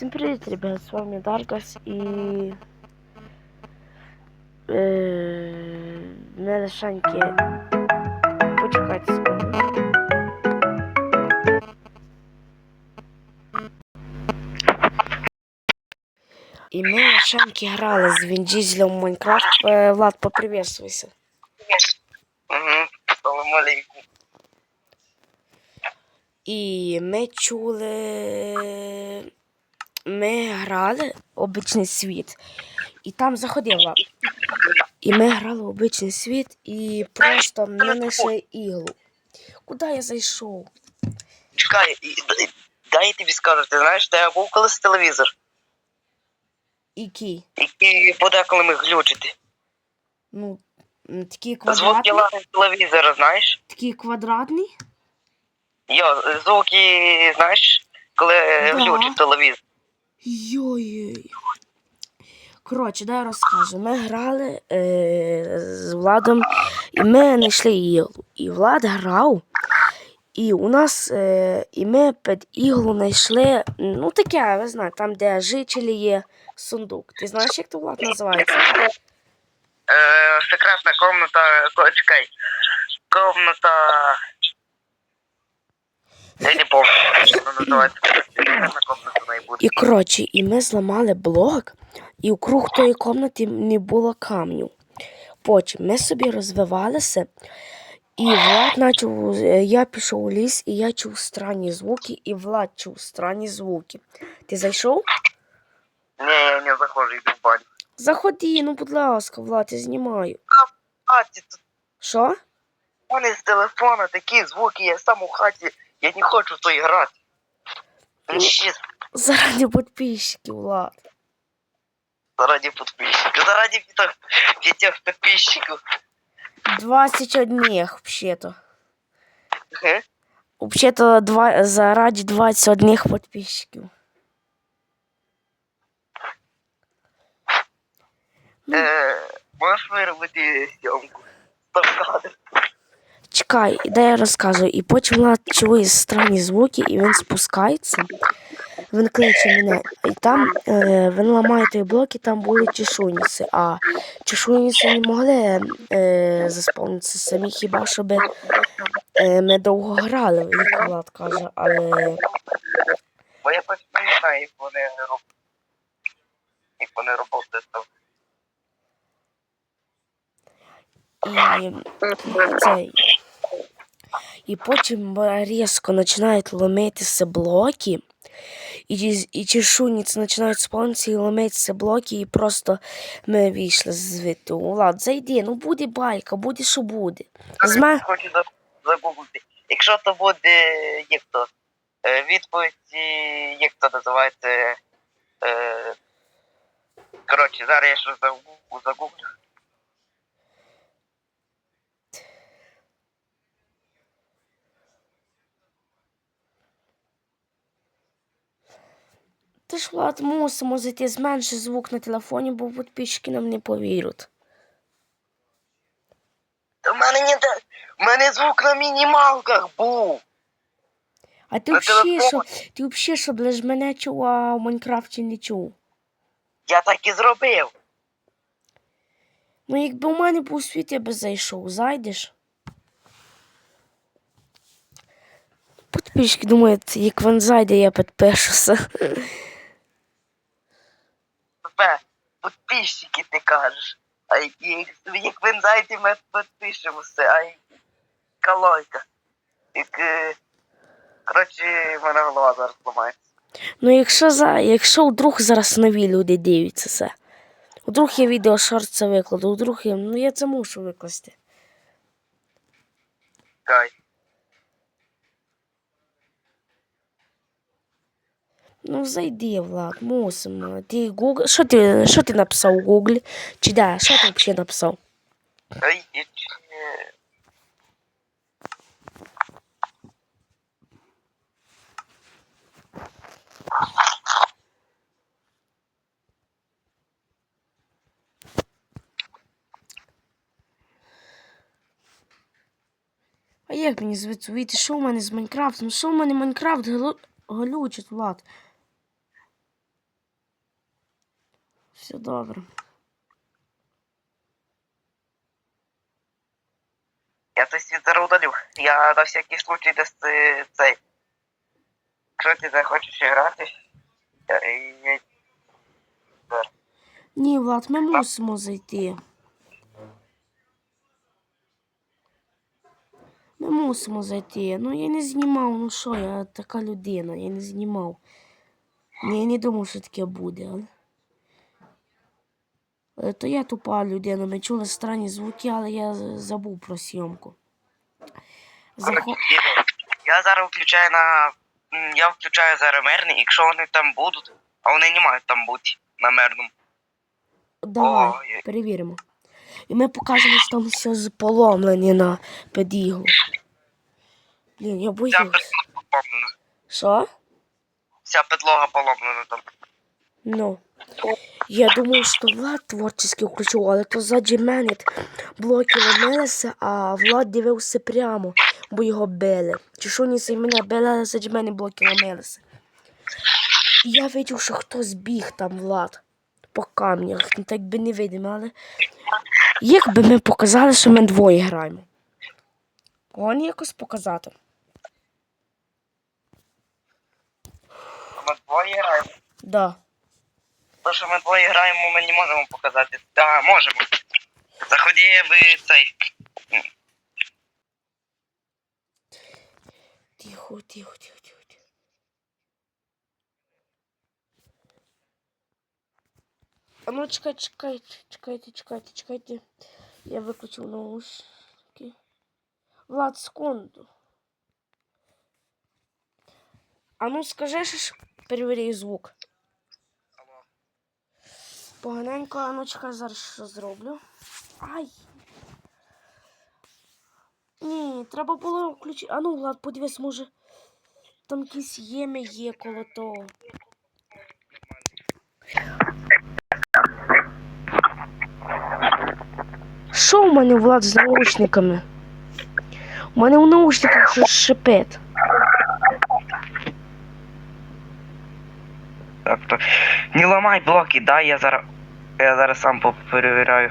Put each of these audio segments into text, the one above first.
Всім привіт, ребят, з вами Даркас і... Е... Не лишаньки. Почекайте секунду. І ми лишаньки грали з Віндізелем в Майнкрафт. Е, Влад, поприветствуйся. Угу. Алейкум. І ми чули. Ми грали обичний світ. І там заходив Влад. І ми грали обичний світ і просто ми знайшли іглу. Куди я зайшов? Чекай, дай я тобі скажу, ти знаєш, де був колись телевізор, Який? який подеколи міг глючити. Ну, такий Звуки квадратний. лаги телевізора, знаєш? Такий квадратний? Йо, звуки, знаєш, коли Да. глючить телевізор. Йой. Коротше, дай розкажу. Ми грали е, з Владом, і ми знайшли іглу. І Влад грав. І у нас, е, і ми під іглу знайшли, ну таке, ви знаєте, там, де жителі є сундук. Ти знаєш, як то Влад називається? Е, секретна комната, чекай, комната... Я не пам'ятаю, називається. І коротше, і ми зламали блок, і вкруг тої кімнати не було камню. Потім ми собі розвивалися, і Влад почав, е, я пішов у ліс, і я чув странні звуки, і Влад чув странні звуки. Ти зайшов? Ні, я не заходжу, йду в баню. Заходи, ну будь ласка, Влад, я знімаю. А, ти тут Що? Мене з телефона такі звуки, я сам у хаті, я не хочу в той грати. Ну, чесно, Заради підписчиків, Влад. заради подписчиков, заради пятых, пятых подписчиков. 21, взагалі-то. Ага. Взагалі-то два, заради 21 підписчиків. Е, можеш виробити зйомку? Стоп кадр. Чекай, дай я розказую. І потім Влад чує странні звуки, і він спускається. Він кличе мене. І там е, він ламає той блок, і там були чешуйниці. А чешуйниці не могли е, заспавнитися самі, хіба щоб е, ми довго грали, як Влад каже. Але Бо я точно не знаю, як вони роблять. Як вони роботи там. і цей. І потім різко починають ломитися блоки, і, і чешуйниці починають спавнитися і ломитися блоки, і просто ми вийшли звідти. Влад, зайди, ну буде байка, буде що буде. З ме- Хочу загуглити. Якщо то буде, як то, е, відповідь, як то називається, е, коротше, зараз я щось загу- загуглю. Ж мусимо зайти зменши звук на телефоні, бо підписчики нам не повірять. Та в мене не те- в мене звук на мінімалках був. А ти На взагалі, що, телефоні. ти взагалі, щоб лиш мене чув, а в Майнкрафті не чув. Я так і зробив. Ну, якби у мене був світ, я би зайшов. Зайдеш? Підписчики думають, як він зайде, я підпишуся. Тебе, підписчики ти кажеш. А як, як ви зайдете, ми підпишемося, а колойка. Як, е, коротше, в мене голова зараз ламається. Ну, якщо, за, якщо вдруг зараз нові люди дивляться це. Вдруг я відео шорт це викладу, вдруг я. Ну я це мушу викласти. Кай. Ну, зайди, Влад, мусимо. Ти Google. Що ти, що ти написав у Google? Чи да, що ти взагалі написав? Ай, А як мені звідси вийти? Що в мене з Майнкрафтом? Що в мене Майнкрафт глючить, Влад? Все добре. Я той світ зараз удалю. Я на всякий случай десь е, цей. Якщо ти захочеш грати, я, я, Ні, Влад, ми мусимо зайти. Ми мусимо зайти. Ну я не знімав, ну що, я така людина, я не знімав. Ні, я не думав, що таке буде, але. Але то я тупа людина, ми чули странні звуки, але я забув про зйомку. Захо... Я зараз включаю на. Я включаю зараз мирний, якщо вони там будуть, а вони не мають там бути на мирному. Давай, Ой. перевіримо. І ми покажемо, що там все з- поломлені на підігу. Блін, я Вся боюсь. підлога поломлена. Що? Вся підлога поломлена там. Ну. Я думав, що Влад творчески включив, але то ззаді мене блоки ламалися, а Влад дивився прямо, бо його били. Чи що ні і мене били, але ззаді мене блоки ламалися. І я бачив, що хтось біг там, Влад, по камнях, так би не видимо, але якби ми показали, що ми двоє граємо. Гоні якось показати. Ми двоє граємо. Да. То, що ми двоє граємо, ми не можемо показати. Так, можемо. Заходи в цей. Тихо, тихо, тихо, тихо. тихо. А ну чекай, чекайте, чекайте, чекайте, чекайте. Я виключив наушники. Влад, секунду. А ну скажи, що ж перевіряй звук. Поганенько, а ну чекай, зараз що зроблю. Ай. Ні, треба було включити. А ну, Влад, подивись, може. Там якісь єми є коло того. Що у мене Влад з наушниками? У мене у наушниках щось шипить. Так, то. Не ламай блоки, дай я зараз. Я зараз сам перевіряю.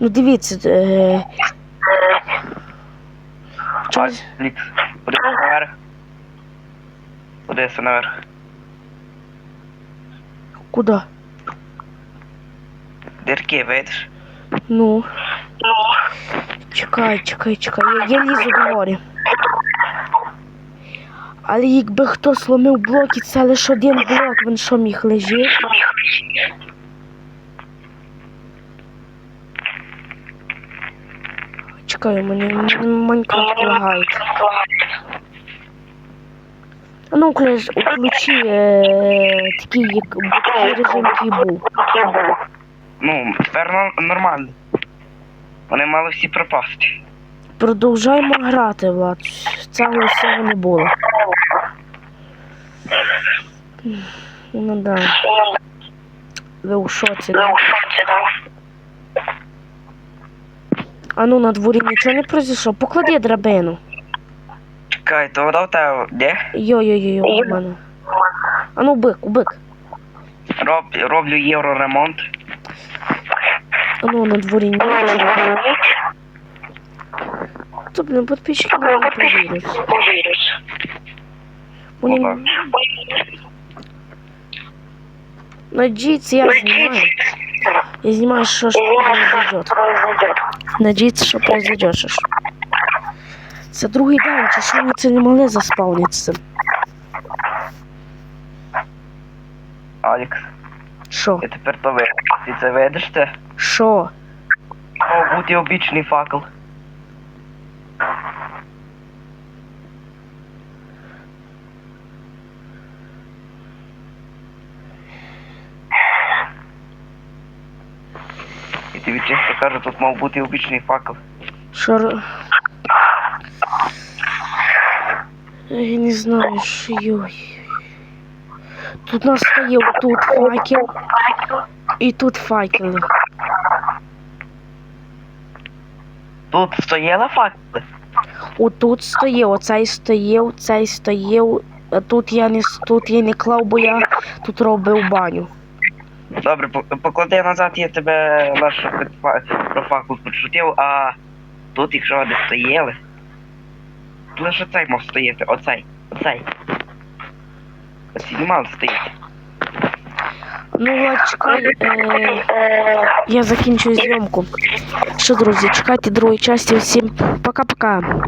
Ну дивіться, е... Чогось- Лікс. Подивися наверх. Подивися наверх. куди? Дірки, видиш? Ну. Чекай, чекай, чекай. Я, я лізу до горі. Але якби хто сломив блоки, це лише один блок, він що міг лежить. Чекай, у мене м- Майнкрафт лагає. А ну, включ, включи е, такий, як режим, який був. Ну, тепер нормально. Вони мали всі пропасти. Продовжаємо грати, Влад. Цього всього не було. Ну да. Ви у шоці, да? А ну на дворі нічого не произошло. Поклади драбину. Чекай, то вода в тебе, де? Йо-йо-йо, у мене. А ну бик, бик. Роб, роблю євроремонт. А ну на дворі нічого. Це, блін, підписчики не повірять. Вони... Надіються, я знімаю. Я знімаю, що ж произойдет. Надіються, що произойдет. Що. Це другий день, чи що вони це не могли заспавнитися? Алікс, Що? я тепер то видиш. Ти це видиш це? Що? Мав бути обічний факел. І чесно кажу, тут мав бути обічний факел. Що? Я не знаю, що йой. Тут нас стояв тут факел. І тут факели. Тут стояла факел? Отут стояв, оцей стояв, цей стояв. А тут я не тут я не клав, бо я тут робив баню. Добре, по- поклади назад, я тебе лише про факул почутив, а тут, якщо вони стояли, то лише цей мав стояти, оцей, оцей. Оці не мав стояти. Ну, Влад, чекай, е, я закінчую зйомку. Що, друзі, чекайте другої часті. Всім пока-пока.